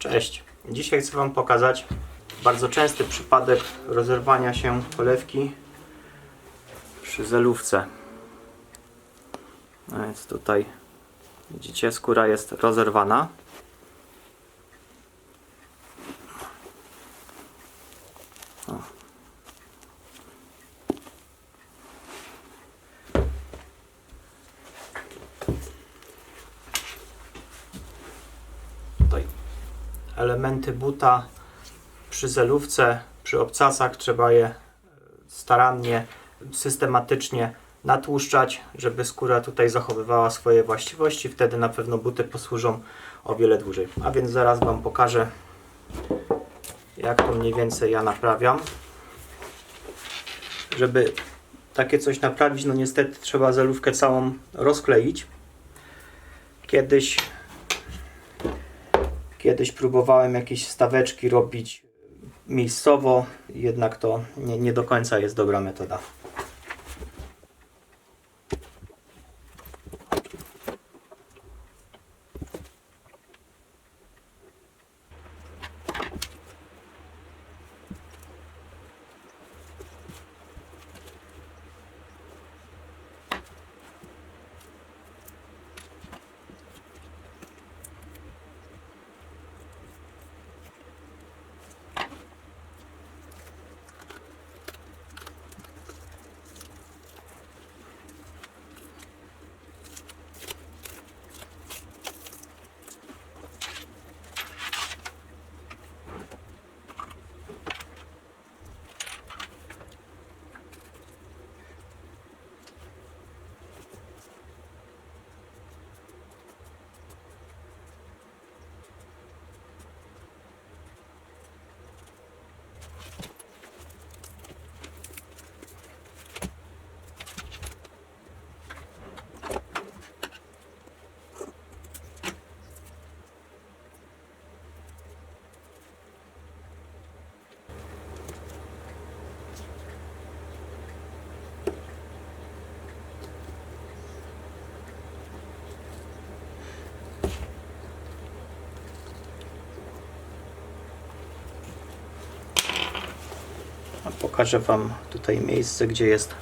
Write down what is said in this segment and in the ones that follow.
Cześć. Dzisiaj chcę Wam pokazać bardzo częsty przypadek rozerwania się polewki przy zelówce. A więc tutaj widzicie, skóra jest rozerwana. O. Tutaj elementy buta przy zelówce, przy obcasach trzeba je e, starannie, systematycznie natłuszczać, żeby skóra tutaj zachowywała swoje właściwości. Wtedy na pewno buty posłużą o wiele dłużej. A więc zaraz Wam pokażę, jak to mniej więcej ja naprawiam. Żeby takie coś naprawić, no niestety trzeba zelówkę całą rozkleić. Kiedyś Kiedyś próbowałem jakieś staweczki robić miejscowo, jednak to nie, nie do końca jest dobra metoda. Pokażę Wam tutaj miejsce, gdzie jest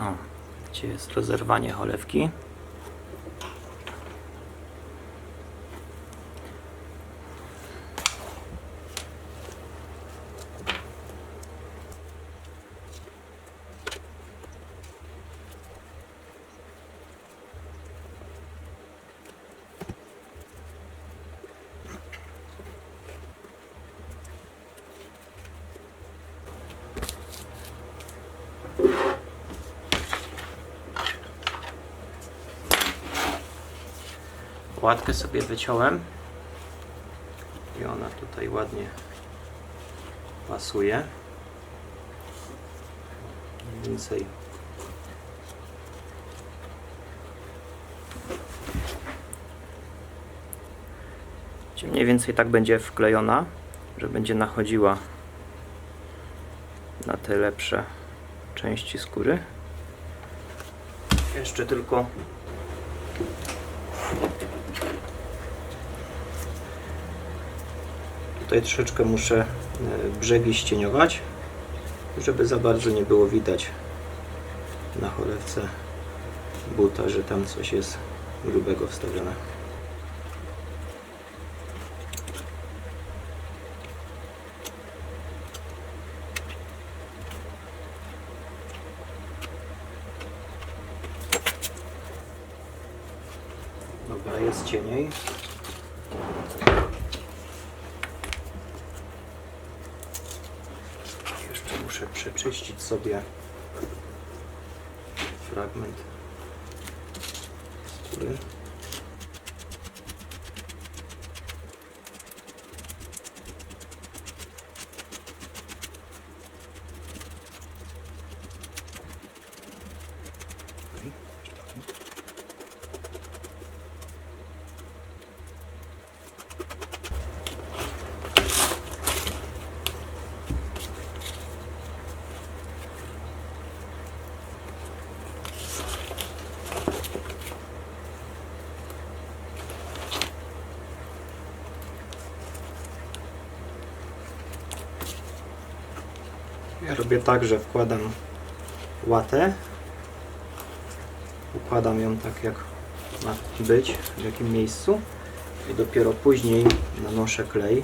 o, gdzie jest rozerwanie cholewki. Łatkę sobie wyciąłem i ona tutaj ładnie pasuje. Więcej mniej więcej tak będzie wklejona, że będzie nachodziła na te lepsze części skóry. Jeszcze tylko Tutaj troszeczkę muszę e, brzegi ścieniować, żeby za bardzo nie było widać na cholewce buta, że tam coś jest grubego wstawione. Dobra, jest cieniej. Jeszcze muszę przeczyścić sobie fragment skóry. Robię tak, że wkładam łatę. Układam ją tak jak ma być, w jakim miejscu. I dopiero później nanoszę klej.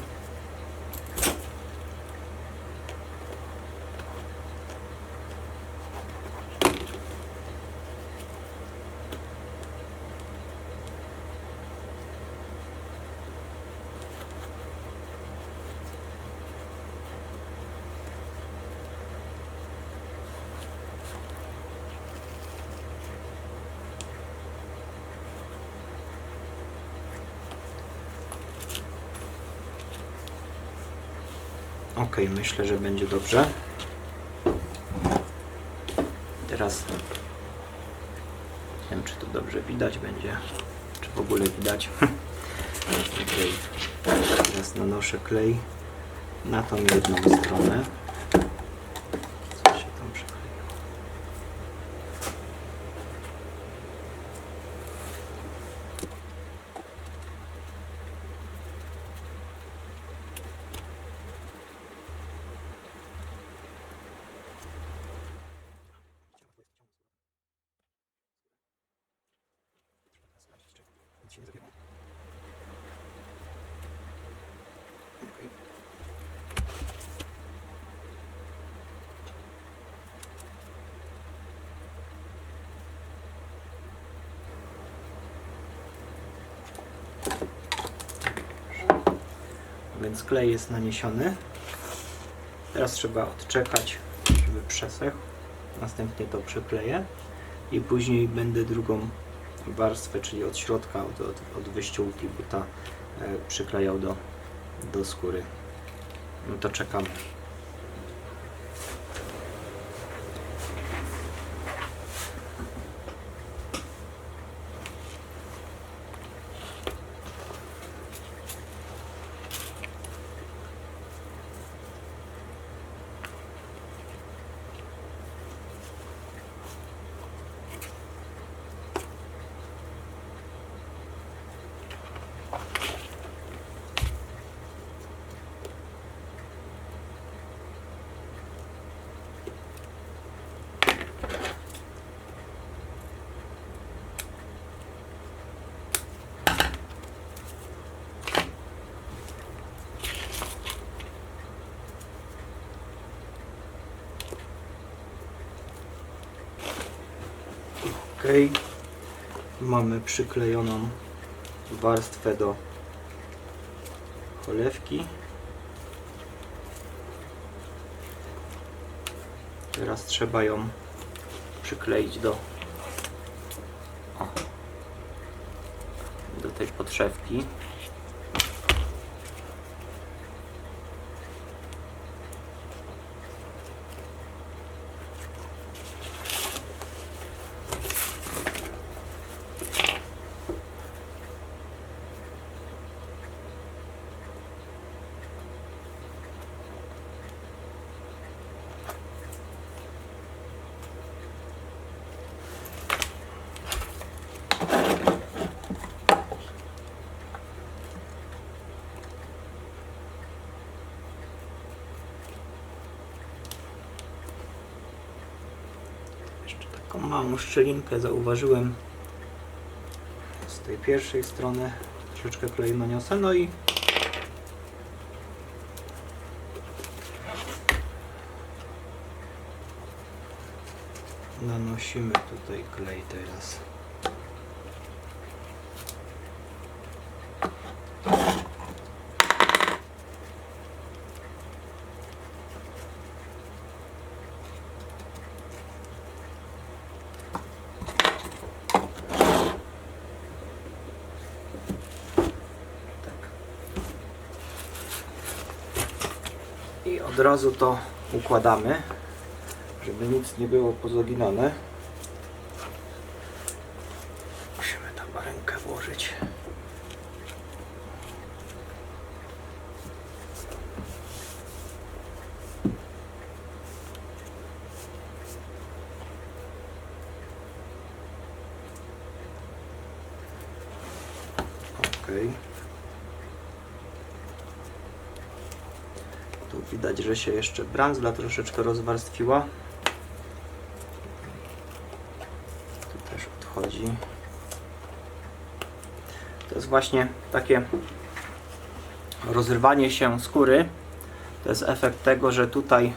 Ok, myślę, że będzie dobrze. Teraz nie wiem, czy to dobrze widać będzie, czy w ogóle widać. Okej. Teraz nanoszę klej na tą jedną stronę. Co się tam przykleiło? Więc klej jest naniesiony. Teraz trzeba odczekać, żeby przesechł. Następnie to przykleję i później będę drugą warstwę, czyli od środka, od, od, od wyściółki buta e, przyklejał do, do skóry. No to czekamy. Mamy przyklejoną warstwę do cholewki. Teraz trzeba ją przykleić do do tej podszewki. Jeszcze taką małą szczelinkę zauważyłem z tej pierwszej strony. Troszeczkę kleju naniosę, no i nanosimy tutaj klej teraz. I od razu to układamy, żeby nic nie było pozaginane. Musimy tam rękę włożyć. Okej. Tu widać, że się jeszcze brandzla troszeczkę rozwarstwiła. Tu też odchodzi. To jest właśnie takie rozrywanie się skóry. To jest efekt tego, że tutaj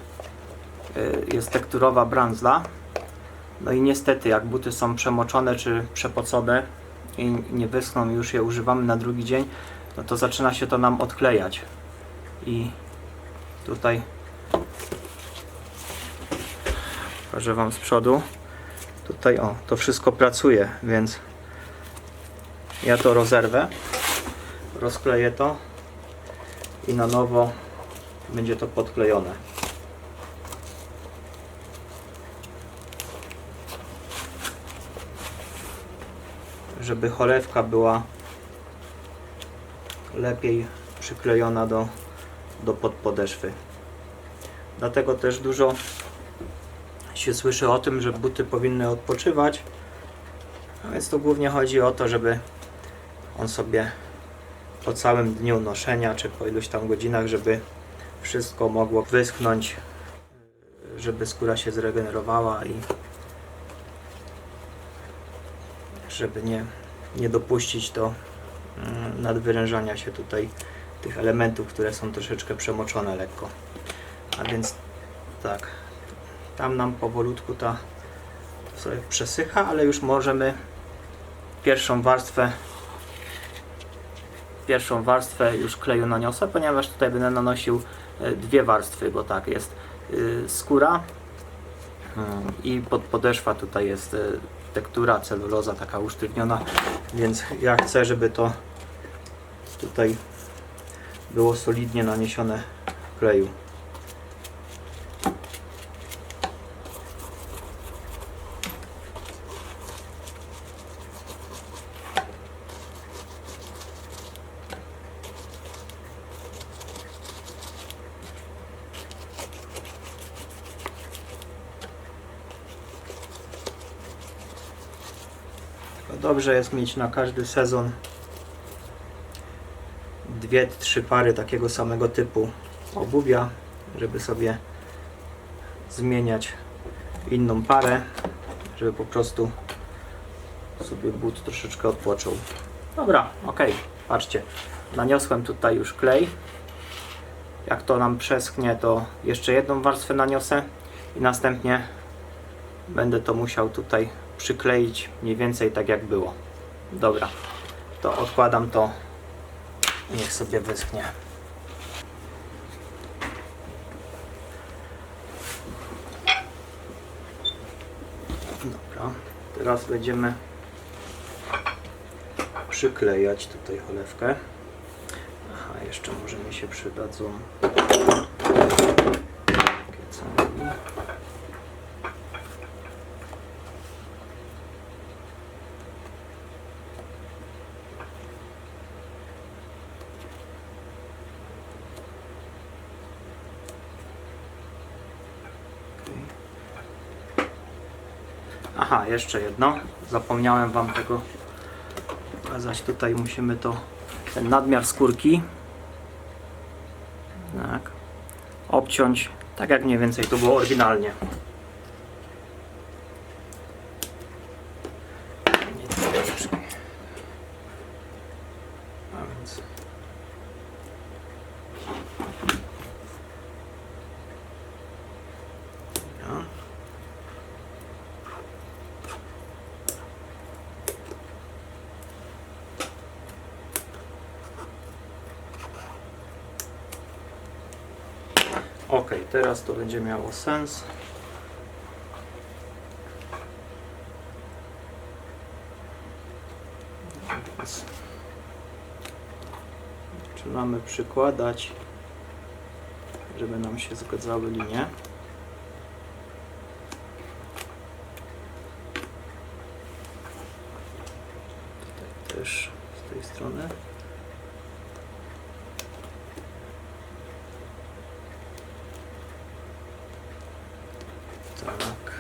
y, jest tekturowa brandzla. No i niestety, jak buty są przemoczone czy przepocone i nie wyschną, już je używamy na drugi dzień, no to zaczyna się to nam odklejać. I tutaj pokażę Wam z przodu. Tutaj o, to wszystko pracuje, więc ja to rozerwę, rozkleję to i na nowo będzie to podklejone. Żeby cholewka była lepiej przyklejona do, do podpodeszwy. Dlatego też dużo się słyszy o tym, że buty powinny odpoczywać. A więc to głównie chodzi o to, żeby on sobie po całym dniu noszenia, czy po iluś tam godzinach, żeby wszystko mogło wyschnąć, żeby skóra się zregenerowała i żeby nie, nie dopuścić do mm, nadwyrężania się tutaj tych elementów, które są troszeczkę przemoczone lekko. A więc tak, tam nam powolutku ta sobie przesycha, ale już możemy pierwszą warstwę pierwszą warstwę już kleju naniosę, ponieważ tutaj będę nanosił e, dwie warstwy, bo tak jest y, skóra mm, i pod podeszwa tutaj jest e, tektura, celuloza taka usztywniona, więc ja chcę, żeby to tutaj było solidnie naniesione kleju. Dobrze jest mieć na każdy sezon dwie, trzy pary takiego samego typu obuwia, żeby sobie zmieniać inną parę, żeby po prostu sobie but troszeczkę odpoczął. Dobra, ok, patrzcie, naniosłem tutaj już klej. Jak to nam przeschnie, to jeszcze jedną warstwę naniosę i następnie będę to musiał tutaj przykleić mniej więcej tak jak było. Dobra, to odkładam to Niech sobie wyschnie. Dobra, teraz będziemy przyklejać tutaj cholewkę. Aha, jeszcze może mi się przydadzą takie całki. Aha, jeszcze jedno. Zapomniałem Wam tego pokazać. Tutaj musimy to, ten nadmiar skórki tak, obciąć tak jak mniej więcej to było oryginalnie. Nie troszeczkę. A więc ja. Ok, teraz to będzie miało sens. Więc Zaczynamy przykładać, żeby nam się zgadzały linie. Tutaj też z tej strony. Tak.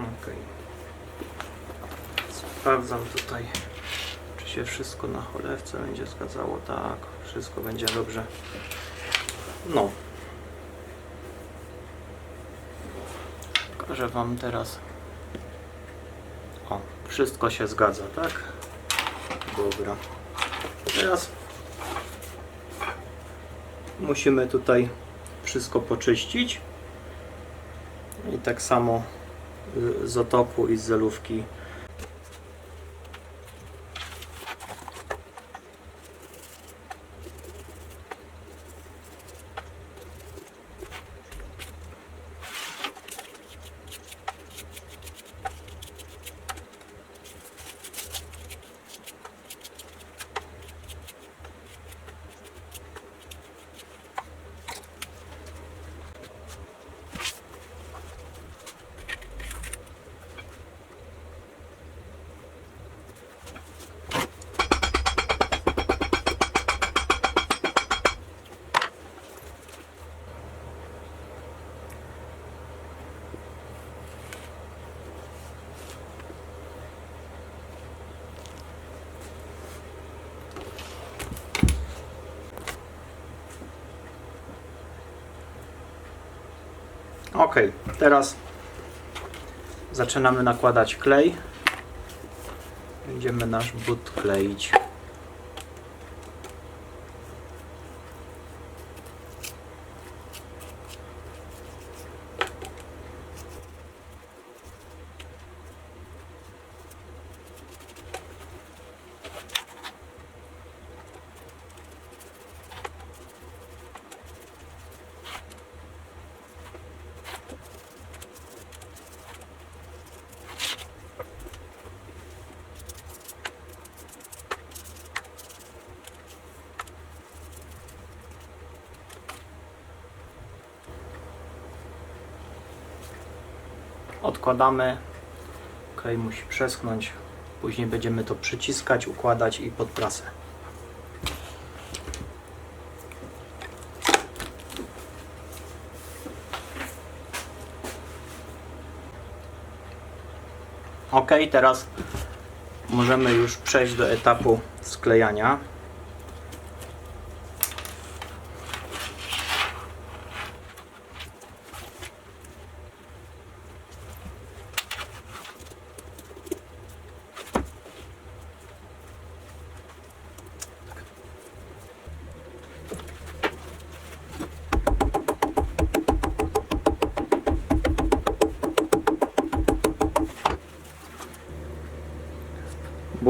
Ok. Sprawdzam tutaj, czy się wszystko na cholewce będzie zgadzało. Tak, wszystko będzie dobrze. No. Pokażę Wam teraz. O, wszystko się zgadza, tak? Dobra. Teraz musimy tutaj wszystko poczyścić. I tak samo y, z otoku i z zelówki. Ok, teraz zaczynamy nakładać klej. Będziemy nasz but kleić. Odkładamy. Klej musi przeschnąć. Później będziemy to przyciskać, układać i pod prasę. Ok, teraz możemy już przejść do etapu sklejania.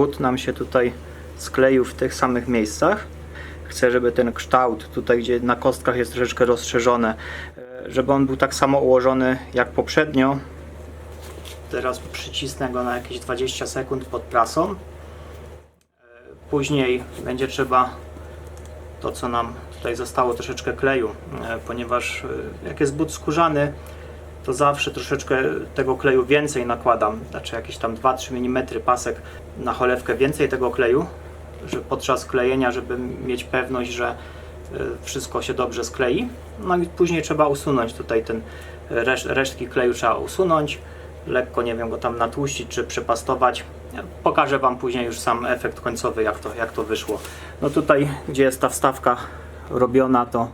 But nam się tutaj skleił w tych samych miejscach. Chcę, żeby ten kształt tutaj, gdzie na kostkach jest troszeczkę rozszerzone, e, żeby on był tak samo ułożony jak poprzednio. Teraz przycisnę go na jakieś 20 sekund pod prasą. E, Później będzie trzeba to, co nam tutaj zostało, troszeczkę kleju, e, ponieważ jak jest but skórzany, to zawsze troszeczkę tego kleju więcej nakładam, znaczy jakieś tam 2-3 mm pasek na cholewkę więcej tego kleju, że podczas klejenia, żeby mieć pewność, że y, wszystko się dobrze sklei. No i później trzeba usunąć tutaj ten reszt, resztki kleju trzeba usunąć, lekko nie wiem go tam natłuścić czy przepastować. Pokażę Wam później już sam efekt końcowy jak to, jak to wyszło. No tutaj gdzie jest ta wstawka robiona to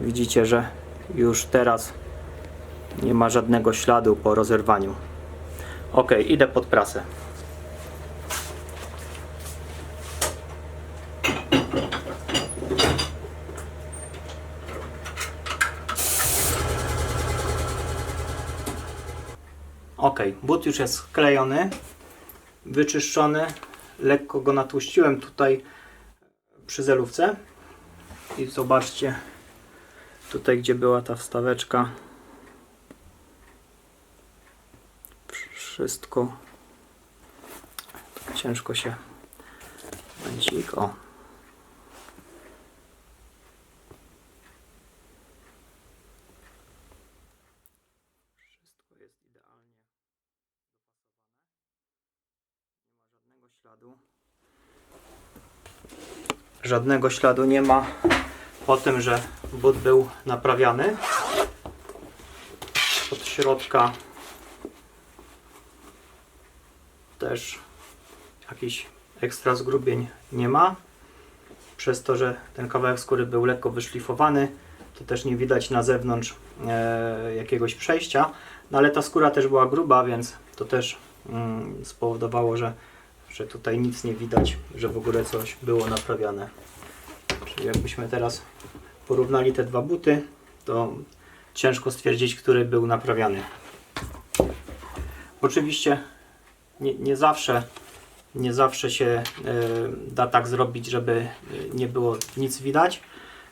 widzicie, że już teraz nie ma żadnego śladu po rozerwaniu. Ok, idę pod prasę. Ok, but już jest sklejony, wyczyszczony. Lekko go natłuściłem tutaj przy zelówce. I zobaczcie, tutaj gdzie była ta wstaweczka, wszystko. Tak ciężko się Momencik, o. Wszystko jest idealnie dopasowane. Nie ma żadnego śladu. Żadnego śladu. Nie ma po tym, że but był naprawiany. Od środka też jakiś ekstra zgrubień nie ma. Przez to, że ten kawałek skóry był lekko wyszlifowany, to też nie widać na zewnątrz e, jakiegoś przejścia. No ale ta skóra też była gruba, więc to też mm, spowodowało, że, że tutaj nic nie widać, że w ogóle coś było naprawiane. Czyli jakbyśmy teraz porównali te dwa buty, to ciężko stwierdzić, który był naprawiany. Oczywiście nie, nie zawsze nie zawsze się e, da tak zrobić, żeby e, nie było nic widać.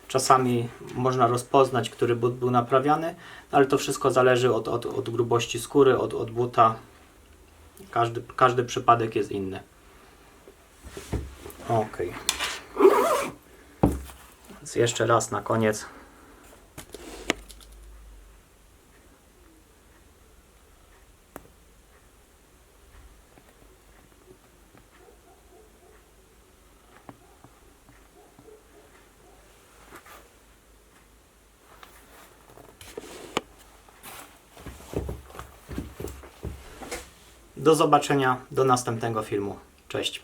Czasami można rozpoznać, który but był naprawiany, ale to wszystko zależy od, od, od grubości skóry, od, od buta. Każdy, każdy przypadek jest inny. Ok. Więc jeszcze raz na koniec. Do zobaczenia do następnego filmu. Cześć.